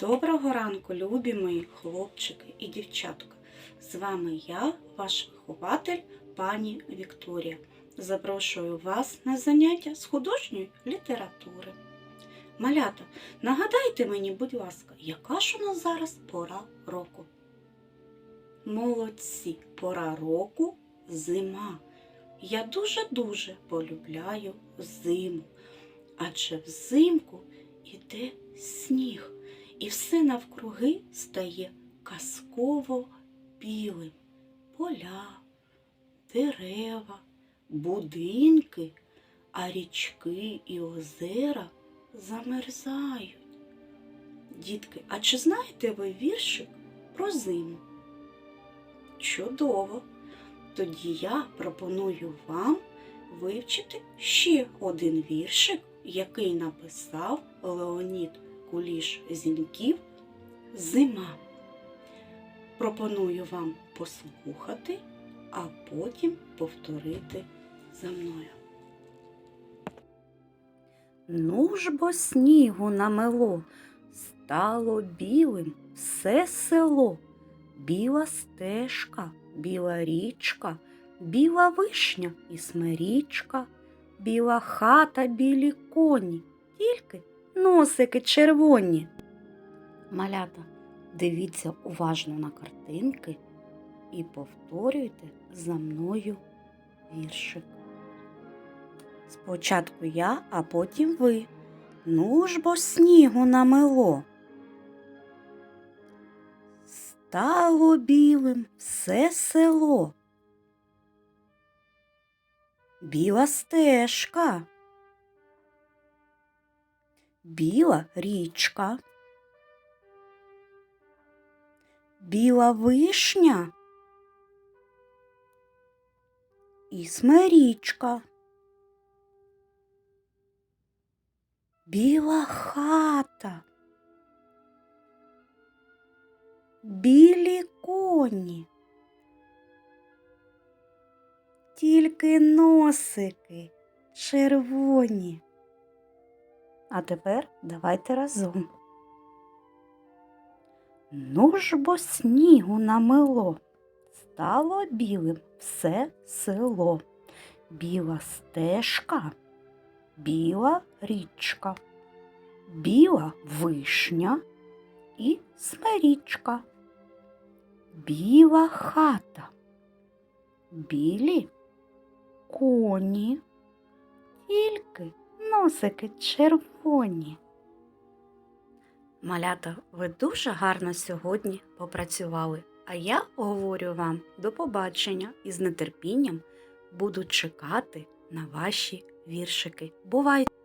Доброго ранку, любі мої хлопчики і дівчатка. З вами я, ваш вихователь, пані Вікторія. Запрошую вас на заняття з художньої літератури. Малята, нагадайте мені, будь ласка, яка ж у нас зараз пора року? Молодці, пора року зима. Я дуже-дуже полюбляю зиму, адже взимку іде сніг, і все навкруги стає казково білим. Поля, дерева, будинки, а річки і озера замерзають. Дітки, а чи знаєте ви віршик про зиму? Чудово! Тоді я пропоную вам вивчити ще один віршик, який написав Леонід Куліш Зіньків Зима. Пропоную вам послухати, а потім повторити за мною. Ну ж бо снігу намело, стало білим все село, біла стежка, біла річка, біла вишня і смирічка, біла хата, білі коні, тільки носики червоні. Малята, дивіться уважно на картинки і повторюйте за мною віршик. Спочатку я, а потім ви. Ну ж бо снігу намело. Стало білим все село. Біла стежка. Біла річка. Біла вишня. І смирічка. Біла хата. Білі коні. Тільки носики червоні. А тепер давайте разом. Ну ж бо снігу намело, стало білим все село. Біла стежка, біла річка, біла вишня і смирічка, біла хата, білі коні, тільки носики червоні. Малята, ви дуже гарно сьогодні попрацювали, а я говорю вам до побачення і з нетерпінням буду чекати на ваші віршики. Бувайте!